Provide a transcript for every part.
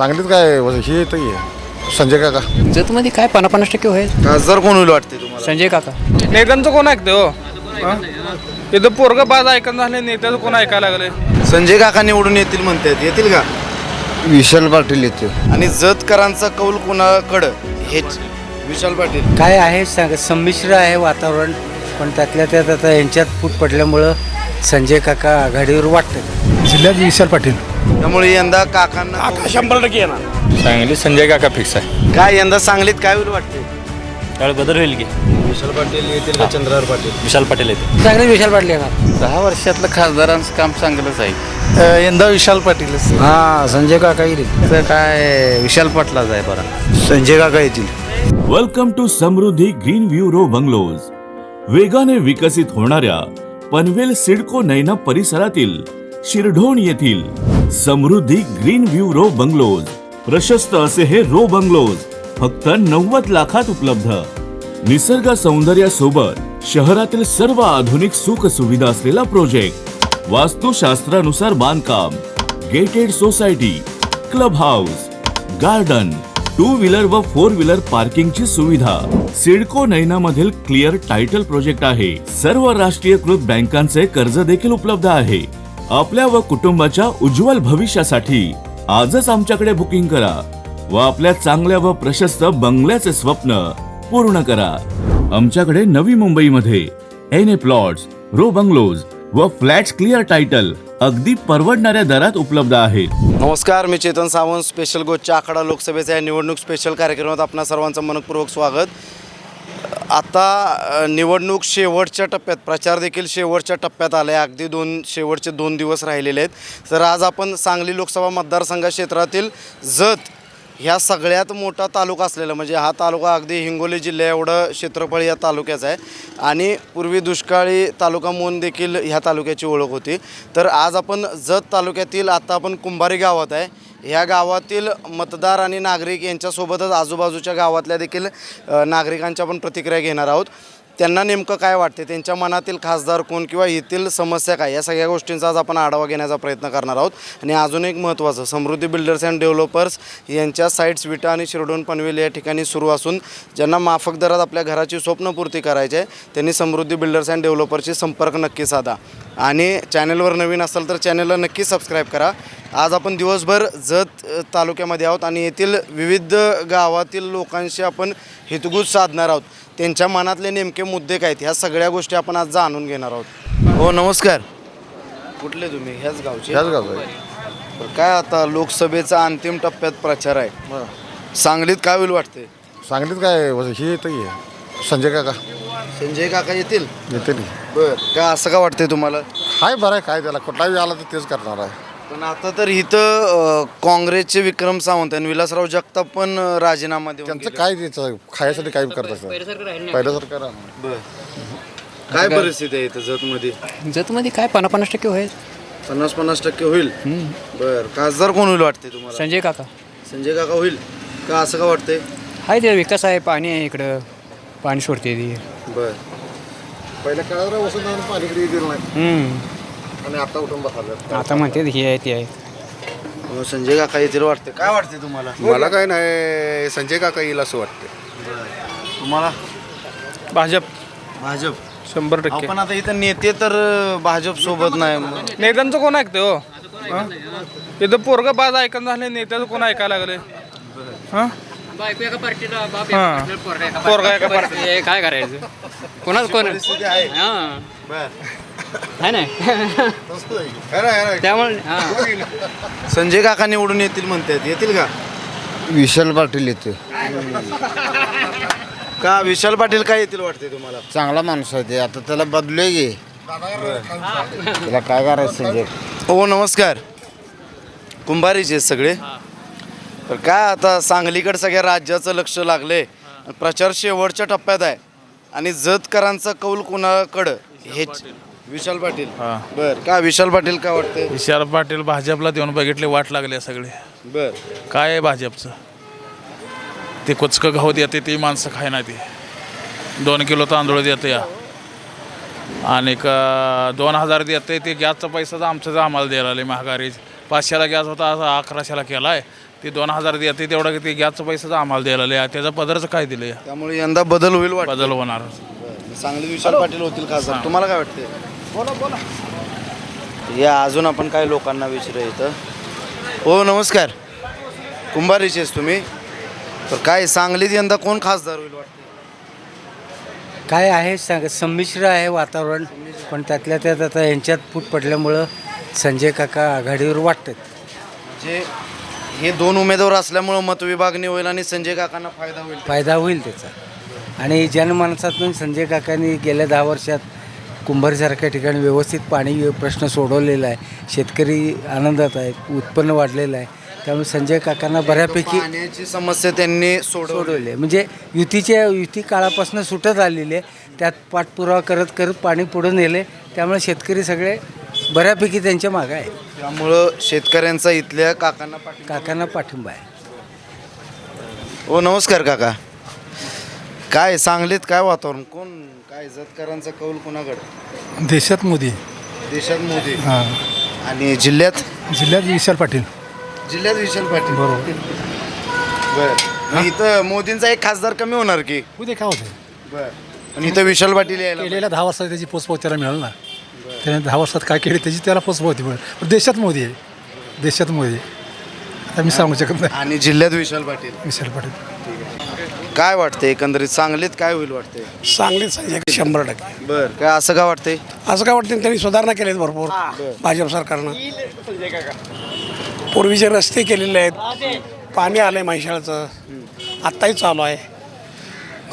सांगलीत काय हे येतं की? संजय काका. जतमध्ये काय पन्नास पन्नास टक्के होईल? खासदार कोण होईल वाटते तुम्हाला. संजय काका. नेत्यांचं कोण ऐकते हो? हा? इथं पोरग बाज ऐकून झाले नेत्याचं कोण ऐकायला लागले संजय काका निवडून येतील म्हणतात येतील का? विशाल पाटील येते. आणि जतकरांचा कौल कोणाकडं? हेच. विशाल पाटील. काय आहे? सांग संमिश्र आहे वातावरण. पण त्यातल्या त्यात आता यांच्यात फूट पडल्यामुळं संजय काका आघाडीवर वाटतं जिल्ह्यात विशाल पाटील. त्यामुळे यंदा काकांना शंभर टक्के येणार. सांगली संजय काका फिक्स आहे. काय यंदा सांगलीत काय होईल वाटते त्यावेळी बदल होईल की. विशाल पाटील येतील का चंद्रहार पाटील? विशाल पाटील येते चांगले विशाल पाटील येणार. दहा वर्षातलं खासदारांचं काम चांगलंच आहे. यंदा विशाल पाटीलच. हा संजय काका येईल. तर काय विशाल पाटलाच आहे बरं. संजय काका येतील. Welcome to Samruddhi green view row bungalows वेगाने विकसित होणाऱ्या पनवेल सिडको नैना परिसरातील शिरढोण येथील Samruddhi green view row bungalows. प्रशस्त असे हे रो बंगलोज फक्त नव्वद लाखात उपलब्ध. निसर्ग सौंदर्यासोबत शहरातील सर्व आधुनिक सुख सुविधा असलेला प्रोजेक्ट वास्तुशास्त्रानुसार बांधकाम gated society club house garden two wheeler व फोर व्हीलर पार्किंगची सुविधा. सिडको नैना मधील क्लिअर टायटल प्रोजेक्ट आहे. सर्व राष्ट्रीयकृत बँकांचे कर्ज देखील उपलब्ध आहे. आपल्या व कुटुंबाच्या उज्ज्वल भविष्यासाठी आजच आमच्याकडे बुकिंग करा व आपल्या चांगल्या व प्रशस्त बंगल्याचे स्वप्न पूर्ण करा. आमच्याकडे नवी मुंबईमध्ये N A plots row bungalows व फ्लॅट्स क्लिअर टायटल अगदी परवडणाऱ्या दरात उपलब्ध आहेत नमस्कार मी चेतन सावंत स्पेशल गोष्टच्या आखाडा लोकसभेच्या या निवडणूक स्पेशल कार्यक्रमात आपणा सर्वांचं मनपूर्वक स्वागत. आता अ, निवडणूक शेवटच्या टप्प्यात प्रचार देखील शेवटच्या टप्प्यात आला आहे अगदी दोन शेवटचे दोन दिवस राहिलेले आहेत. तर आज आपण सांगली लोकसभा मतदारसंघ क्षेत्रातील जत ह्या सगळ्यात मोठा तालुका असलेला म्हणजे हा तालुका अगदी हिंगोली जिल्ह्या एवढं क्षेत्रफळ या तालुक्याचा आहे. आणि पूर्वी दुष्काळी तालुका म्हणून देखील ह्या तालुक्याची ओळख होती. तर आज आपण जत तालुक्यातील आता आपण कुंभारी गावात आहे. ह्या गावातील मतदार आणि नागरिक यांच्यासोबतच आजूबाजूच्या गावातल्या देखील नागरिकांच्या पण प्रतिक्रिया घेणार आहोत. त्यांना नेमकं काय वाटते त्यांच्या मनातील खासदार कोण किंवा येथील समस्या काय? या सगळ्या गोष्टींचा आज आपण आढावा घेण्याचा प्रयत्न करणार आहोत. आणि अजून एक महत्त्वाचं समृद्धी बिल्डर्स अँड डेव्हलपर्स यांच्या साईट्स विटा आणि शिरडोन पनवेल या ठिकाणी सुरू असून ज्यांना माफक दरात आपल्या घराची स्वप्नपूर्ती करायची आहे त्यांनी समृद्धी बिल्डर्स अँड डेव्हलपर्सशी संपर्क नक्की साधा. आणि चॅनलवर नवीन असाल तर चॅनलला नक्की सबस्क्राईब करा. आज आपण दिवसभर जत तालुक्यामध्ये आहोत आणि येथील विविध गावातील लोकांशी आपण हितगुज साधणार आहोत. त्यांच्या मनातले नेमके मुद्दे काय आहेत? ह्या सगळ्या गोष्टी आपण आज जाणून घेणार आहोत. हो नमस्कार. कुठले तुम्ही? ह्याच गावचे? ह्याच आहे. बरं, काय आता लोकसभेचा अंतिम टप्प्यात प्रचार आहे? सांगलीत काय होईल वाटते सांगलीत काय हे येतं की संजय काका. संजय काका येतील? येते की बर काय असं का वाटतंय तुम्हाला? हाय बरं आहे काय त्याला कुठलाही आला तर तेच करणार आहे. पण आता तर इथं अ, काँग्रेसचे विक्रम सावंत आणि विलासराव जगताप पण अ, राजीनामा देऊन त्यांचं. काय त्याचं खायसाठी काय करत असतं पहिल्यासारखं राहणार. बर. काय परिस्थिती आहे इथं जतमध्ये? जतमध्ये काय? पन्नास पन्नास टक्के होईल. पन्नास पन्नास टक्के होईल? बर. खासदार कोण होईल वाटते तुम्हाला? संजय काका. संजय काका होईल? का असं का वाटतंय? हाय ते विकास आहे पाणी आहे इकडं. पाणी सोडते ती. बर. पहिल्या काळात वसंत दिलं नाही. हम्म. आणि आता उठून बसायला आता म्हणते हे आहे ते आहे. संजय काका येतील वाटते काय वाटते तुम्हाला? मला काय नाही संजय काका येईल असं वाटतं तुम्हाला? भाजप. भाजप. शंभर टक्के. आपण आता इथं नेते तर भाजप सोबत नाही. मग. नेत्यांचं कोण ऐकते हो? हा? इथं पोरग बाज ऐकून झाले नेत्याचं कोण ऐकायला लागले हा? हा. पोरगा एका पार्टी हे काय करायचं? कोणाच कोण? परिस्थिती आहे. हां. ना. त्यामुळे हां. संजय काका निवडून येतील म्हणतात. येतील का? विशाल पाटील येते. का? विशाल पाटील काय येतील वाटते तुम्हाला? चांगला माणूस आहे ते. आता त्याला बदलूय गे त्याला काय करायचं संजय? हो नमस्कार. कुंभारीचे आहेत सगळे. तर काय आता सांगलीकडे सगळ्या राज्याचं लक्ष लागले. प्रचार शेवटच्या टप्प्यात आहे. आणि जतकरांचा कौल कुणाकडं? हेच विशाल पाटील. बर का विशाल पाटील काय वाटते विशाल पाटील भाजपला देऊन बघितले वाट लागले सगळे. बर. काय आहे भाजपचं? ते कुचकं गहू देते ती माणसं खाय ना ती. दोन किलो तांदूळ देते या. आणि क- दोन हजार देते ते गॅसचा पैसा तर आमचं आम्हाला द्यायला आले महागारी पाचशेला गॅस होता आज अकराशेला केला आहे ते दोन हजार देते तेवढं ते गॅसचा पैसा आम्हाला लागले. त्याचा पदरचं काय दिलं त्यामुळे यंदा बदल होईल वाटतं. बदल होणार. सांगली विशाल पाटील होतील खासदार. तुम्हाला काय वाटते बोला बोला. या अजून आपण काय लोकांना विचारूया इथं. हो नमस्कार. कुंभारीचेच तुम्ही. तर काय सांगलीत यंदा कोण खासदार होईल वाटते? काय आहे सांग संमिश्र आहे वातावरण पण त्यातल्या त्यात आता यांच्यात फूट पडल्यामुळं संजय काका आघाडीवर वाटतात. जे हे दोन उमेदवार असल्यामुळं मतविभागणी होईल आणि संजय काकांना फायदा होईल. फायदा होईल त्याचा. आणि जनमानसातून संजय काकांनी गेल्या दहा वर्षात कुंभारसारख्या ठिकाणी व्यवस्थित पाणी प्रश्न सोडवलेला आहे. शेतकरी आनंदात आहेत उत्पन्न वाढलेलं आहे. त्यामुळे संजय काकांना बऱ्यापैकी पाण्याची समस्या त्यांनी सोडवली. सोडवले. म्हणजे युतीच्या युती काळापासून सुटत आलेली आहे. त्यात पाठपुरावा करत करत पाणी पुढे नेले त्यामुळे शेतकरी सगळे बऱ्यापैकी त्यांच्या मागं आहे. त्यामुळं शेतकऱ्यांचा इथल्या काकांना पाठिंबा. काकांना पाठिंबा आहे. हो नमस्कार काका. काय सांगलीत काय वातावरण? कोण काय जतकरांचा कौल कोणाकडे? देशात मोदी. देशात मोदी. हां. आणि जिल्ह्यात? जिल्ह्यात विशाल पाटील. जिल्ह्यात विशाल पाटील. बरोबर. बर. इथं मोदींचा एक खासदार कमी होणार की? उद्या काय होतं बर. आणि इथं विशाल पाटील यायला केलेल्या दहा वर्षात त्याची पोचपावती त्याला मिळाल ना. त्याने दहा वर्षात काय केले त्याची त्याला पोचपावती मिळेल पण. देशात मोदी आहे. देशात मोदी आहे. आता मी सांगू शकत नाही. आणि जिल्ह्यात विशाल पाटील. विशाल पाटील. काय वाटते एकंदरीत? सांगलीत काय होईल वाटते सांगलीत संजय शंभर टक्के. बर काय असं का वाटते असं काय वाटतं त्यांनी सुधारणा केल्यात भरपूर भाजप सरकारनं. पूर्वीचे रस्ते केलेले आहेत पाणी आलंय म्हैशाळचं आत्ताही चालू आहे.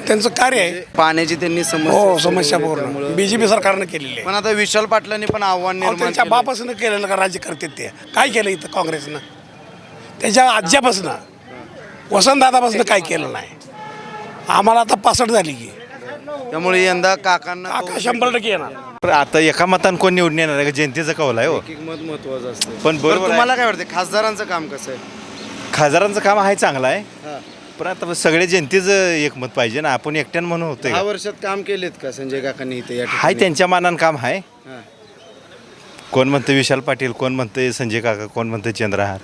त्यांचं कार्य आहे. पाण्याची त्यांनी समस्या हो समस्या पूर्ण. बीजेपी सरकारनं केलेली आहे. पण आता विशाल पाटलांनी पण आव्हान अहो, निर्माण त्यांच्या. बापासनं केलेलं का राज्य करतात ते? काय केलं इथं काँग्रेसनं? त्याच्या आज्यापासनं वसंतदादापासनं काय केलं नाही? आम्हाला आता पासष्ट झाली की. त्यामुळे यंदा काकांना काका शंभर टक्के येणार. आता एका मतानं कोण निवडून येणार आहे? का जनतेचा कौल आहे हो? एक मत महत्वाचं असतं. पण बरोबर आहे. तुम्हाला काय वाटते खासदारांचं काम कसं आहे? खासदारांचं काम आहे चांगलं आहे. हा. पण आता सगळे जनतेचं एकमत पाहिजे ना. आपण एकट्यानं म्हणून होतंय दहा का? वर्षात काम केलेत का संजय काकांनी इथे या हाय ठिकाणी त्यांच्या मानानं काम आहे हा. कोण म्हणतं विशाल पाटील कोण म्हणतं संजय काका कोण म्हणतं चंद्रहार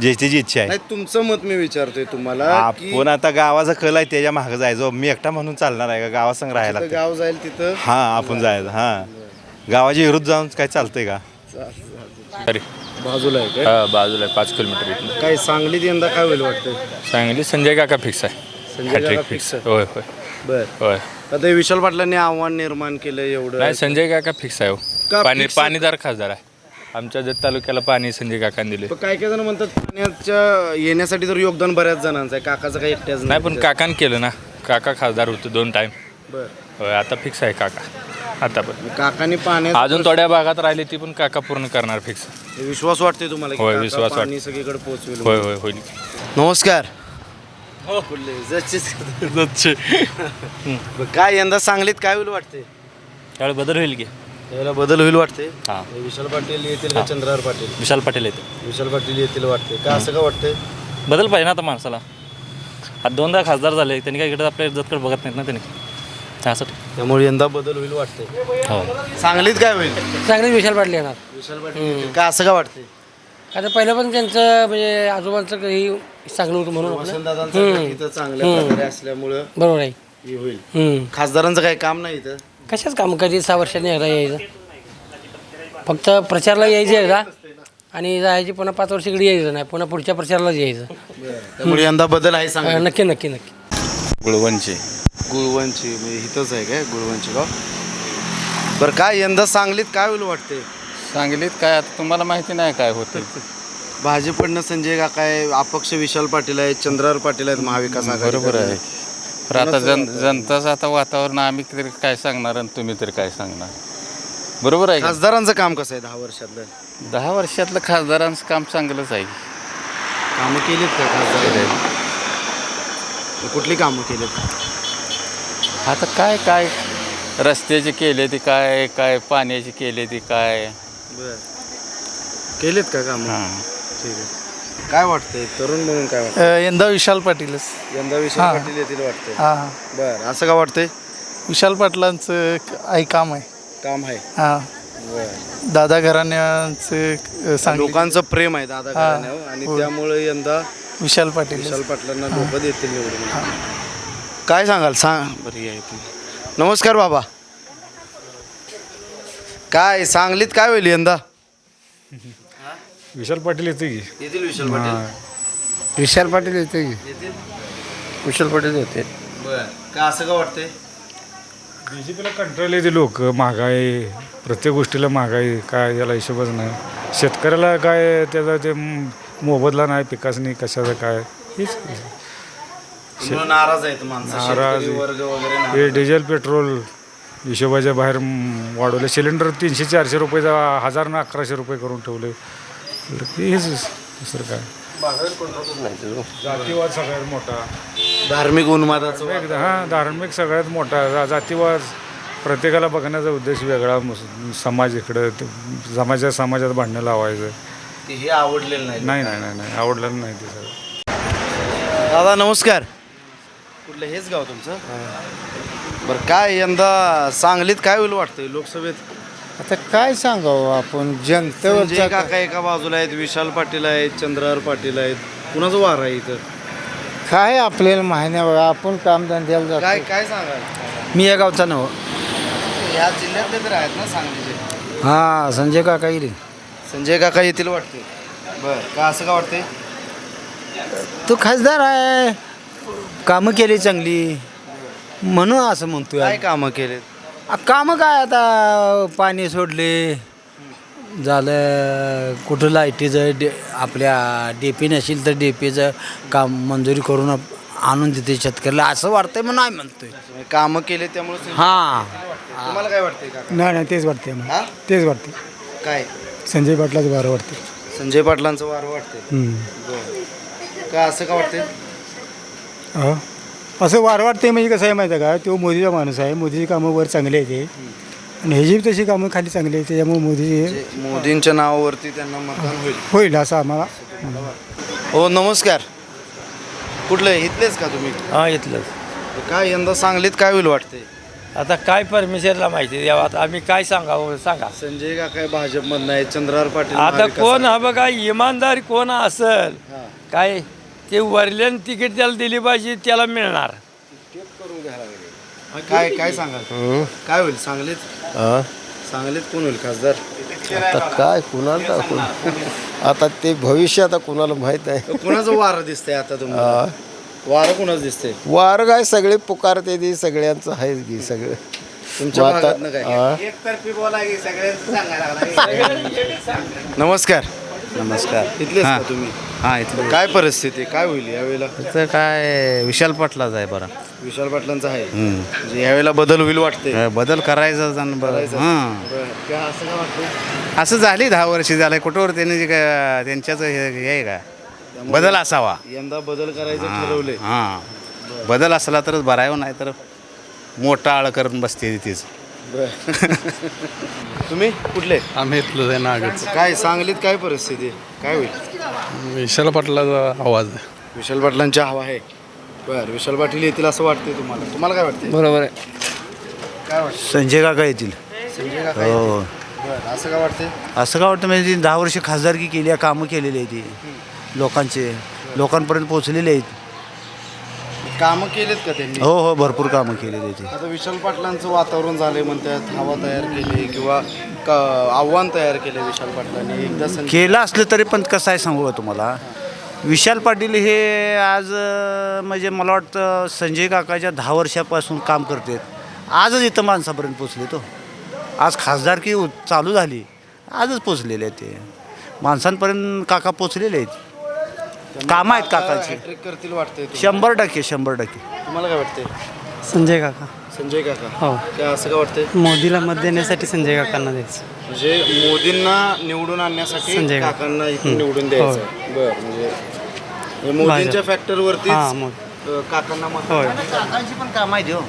ज्याची जी इच्छा आहे. नाही तुमचं मत मी विचारतोय तुम्हाला की आपण आता गावाचा कल आहे त्याच्या मागं जायचो. मी एकटा म्हणून चालणार आहे का? गावासंग राहायला जिथं लागतं गाव जाईल तिथं? हा आपण जायचं. हा. गावाच्या विरुद्ध जाऊन काय चालतंय का? अरे. बाजूला आहे काय? हा बाजूला आहे पाच किलोमीटर इथून. काय सांगलीत यंदा काय होईल वाटतं सांगली संजय काका फिक्स आहे. संजय हॅट्रिक काका फिक्स fix होय होय. बर. होय. आता हे विशाल पाटलांनी आव्हान निर्माण केलं एवढं. नाही संजय काका फिक्स आहे का हो पाणी fix? पाणीदार खासदार आहे. आमच्या जत तालुक्याला पाणी संजय काकांनी दिले पण काय काय जण म्हणतात पाण्याच्या येण्यासाठी तर योगदान बऱ्याच जणांचं आहे. काकाचं काही एकट्याच नाही. पण काकान केलं ना. काका खासदार होतो दोन टाइम बर. होय आता फिक्स आहे काका. आता पण. काकांनी पाण्यात अजून थोड्या भागात राहिली ती पण काका पूर्ण करणार फिक्स विश्वास वाटते तुम्हाला की होय, काका विश्वास पाणी वाटतो. सगळीकडे पोहोचवेल होय होय होईल नमस्कार. कुठले? जतचेच. बरं, काय यंदा सांगलीत काय होईल वाटते त्यावेळी बदल होईल की. याला बदल होईल वाटते हां. विशाल पाटील येतील का चंद्रहार पाटील? विशाल पाटील येते विशाल पाटील येतील वाटते का असं का वाटते बदल पाहिजे ना आता माणसाला. आता दोनदा खासदार झाले त्यांनी काय इकडे आपल्या जतकडे बघत नाहीत ना त्यांनी. त्यासाठी त्यामुळे यंदा बदल होईल वाटते हो. सांगलीत काय होईल? चांगले विशाल पाडले येणार. विशाल पाटील. का असं का वाटते आता पहिलं पण त्यांचं म्हणजे आजोबांचं काही चांगलं होतं म्हणून आपलं. वसंतदादांचं गट इथं चांगल्या प्रकारे असल्यामुळं बरोबर आहे. हे होईल. हम्म. खासदारांचं काही काम नाही इथं? कशाच काम? कधी सहा वर्षांनी एकदा यायचं. फक्त प्रचारला यायचं एकदा आणि जायची पुन्हा पाच वर्ष इकडे यायचं नाही. पुन्हा पुढच्या प्रचारालाच यायचं. त्यामुळे यंदा बदल आहे नक्की नक्की नक्की. गुळवंची गुळवंची म्हणजे इथंच आहे काय गुळवंची गाव? बरं काय यंदा सांगलीत काय होईल वाटते सांगलीत काय आता तुम्हाला माहिती नाही काय होतं भाजपकडनं संजय काका आहे अपक्ष विशाल पाटील आहेत चंद्रहार पाटील आहेत महाविकास आघाडी बरोबर आहे. आता जन जनताचं आता वातावरण आम्ही तरी काय सांगणार आणि तुम्ही तरी काय सांगणार? बरोबर आहे का? खासदारांचं काम कसं आहे दहा वर्षातलं? दहा वर्षातलं खासदारांचं काम चांगलंच आहे. कामं केलीत का खासदार कुठली कामं केलीत? आता काय काय रस्त्याचे केले ते काय काय पाण्याचे केले ते काय? बर. केलीत का कामं? हां. ठीक आहे. काय वाटतंय? तरुण म्हणून काय वाटतं यंदा विशाल पाटीलच. यंदा विशाल पाटील येतील वाटतंय. हां. बर असं का वाटतंय? विशाल पाटलांचं आई काम आहे. काम आहे. हां. बर. दादा घराण्यांचं लोकांचं प्रेम आहे दादा घराण्यावर. आणि त्यामुळे यंदा विशाल पाटील विशाल पाटलांना लोक देतील निवडून. काय सांगाल? सांग. बरी आहे तुम्ही नमस्कार बाबा. काय सांगलीत काय होईल यंदा? विशाल पाटील येते की? येतील विशाल पाटील. विशाल पाटील येते येतील. विशाल पाटील येते बर. का असं का वाटतंय? बी जे पीला कंट्रोल येते लोक. महागाई प्रत्येक गोष्टीला महागाई. काय याला हिशोबच नाही. शेतकऱ्याला काय त्याचा ते म- मोबदला नाही पिकाच नाही कशाचं काय? हेच नाराज आहेत माणसं. नाराज शेतकरी वर्ग वगैरे नाराज. हे डिझेल पेट्रोल हिशोबाच्या बाहेर म, वाढवले. सिलेंडर तीनशे चारशे रुपयेचा हजार ना अकराशे रुपये करून ठेवले. हेच दुसरं काय? जातीवाद सगळ्यात मोठा. धार्मिक उन्मादाचं एकदा हा धार्मिक सगळ्यात मोठा. जा- जातीवाद प्रत्येकाला बघण्याचा उद्देश वेगळा. मुस- समाज इकडं ते समाजा समाजात भांडणं लावायचं. ते हे आवडलेलं नाही. नाही नाही नाही नाही. आवडलं नाही ते सगळं. दादा नमस्कार. कुठलं हेच गाव तुमचं? बरं काय यंदा सांगलीत काय होईल वाटतंय लोकसभेत? आता काय सांगावं आपण? संजय जनतेवरचा काका एका बाजूला आहेत विशाल पाटील आहेत चंद्रहार पाटील आहेत. कुणाचं वार आहे इथं? काय आपल्याला माहिती नाही बघा आपण कामधंद्याला काय जातो काय सांगाल? मी या गावचा नव या जिल्ह्यातले तर आहेत ना सांगलीचे. हां संजय काका येईल. संजय काका येतील वाटते बर का असं का वाटते तो खासदार आहे. कामं केली चांगली. म्हणून असं म्हणतोय काय कामं केलेत आ, कामं काय आता? पाणी सोडले. झालं कुठं लाईटीचं डे आपल्या डेपी नसेल तर डेपीचं काम मंजुरी करून आप- आणून देते शेतकऱ्याला. असं वाटतंय म्हणून नाही म्हणतोय. कामं केले त्यामुळे हां. तुम्हाला काय वाटतंय काका? नाही नाही तेच वाटते हा? तेच वाटते काय? संजय पाटलाच बरं वाटते संजय पाटलांचं वार वाटते बर. का असं का असं वार वाटते म्हणजे कसं आहे माहिती आहे का? तो मोदीचा माणूस आहे. मोदीची कामं वर चांगली आहे ते. आणि ह्याची तशी कामं खाली चांगली आहे त्याच्यामुळे मोदीची मोदींच्या नावावरती त्यांना मतदान होईल. होईल असं आम्हाला हो नमस्कार. कुठलं इथलेच का तुम्ही? हां इथलं काय यंदा सांगलीत काय होईल वाटते आता काय परमेश्वरला माहिती द्यावं आता आम्ही काय सांगावं सांगा. संजय का काय भाजपमधनं आहे चंद्रहार पाटील आता महाविकास कोण हा बघा इमानदार कोण असल हा. काय ते वरल्यान तिकीट त्याला दिली पाहिजे त्याला मिळणार. काय काय सांगाल? काय होईल? सांगलीत? सांगलीत कोण होईल खासदार? आता काय? कुणाला आता ते भविष्य आता कुणाला माहीत आहे कोणाचं वारं दिसतंय आता तुम्हाला? वारं कोणाचं दिसतंय? वार काय? सगळे पुकारते ते सगळ्यांचं आहे की सगळं. तुमच्या भागातनं काय? हा. नमस्कार. नमस्कार. इथलेच का तुम्ही? हां इथलं काय परिस्थिती? काय होईल यावेळेला? तर काय विशाल पाटलाच आहे बरं. विशाल पाटलांचं आहे. म्हणजे यावेळेला बदल होईल वाटते. बदल करायचा हां. असं काय वाटतं असं झाली दहा वर्ष झालं. कुठवर त्यांनी जे काय त्यांच्याच हे हे आहे का? बदल असावा. यंदा बदल करायचं ठरवले हां. बदल असला तरच बरा आहे नाही तर मोठा आळ करून बसते तीच तुम्ही कुठले? आम्ही इथलं आहे नागच काय सांगलीत काय परिस्थिती? आहे? काय होईल? विशाल पाटलाचा आवाज आहे. विशाल पाटलांची हवा आहे. बर विशाल पाटील येतील असं वाटतंय तुम्हाला. तुम्हाला काय वाटतंय? बरोबर आहे. काय वाटतं संजय काका येतील. संजय काका हो. बरं असं काय वाटतंय? असं काय वाटतं म्हणजे ती दहा वर्ष खासदारकी केली आहे कामं केलेली आहे ती. लोकांचे लोकांपर्यंत पोहोचलेले आहेत. कामं केलेत का त्यांनी? हो हो भरपूर कामं केलेली आहे ती आता विशाल पाटलांचं वातावरण झालंय म्हणतात हवा तयार केली किंवा क- आव्हान तयार केले विशाल पाटलांनी एकदा केलं असलं तरी पण कसं आहे सांगू का तुम्हाला? विशाल पाटील हे आज अं, म्हणजे मला वाटतं संजय काकाच्या दहा वर्षापासून काम करतात. आजच इथं माणसापर्यंत पोचले तो. आज खासदारकी उ- चालू झाली आजच पोचलेले आहेत ते. माणसांपर्यंत काका पोचलेले आहेत. कामं आहेत काकाची. हॅट्रिक करतील वाटतंय तुम्हाला. शंभर टक्के शंभर टक्के. तुम्हाला काय वाटतंय? संजय काका. संजय काका. हो. काय असं काय वाटतंय? मोदीला मत देण्यासाठी संजय काकांना द्यायचं. म्हणजे मोदींना निवडून आणण्यासाठी संजय काका. काकांना इथून निवडून द्यायचं बर म्हणजे मोदींच्या हां. अ, काकांना मत होय. काकांची पण काम आहे हो.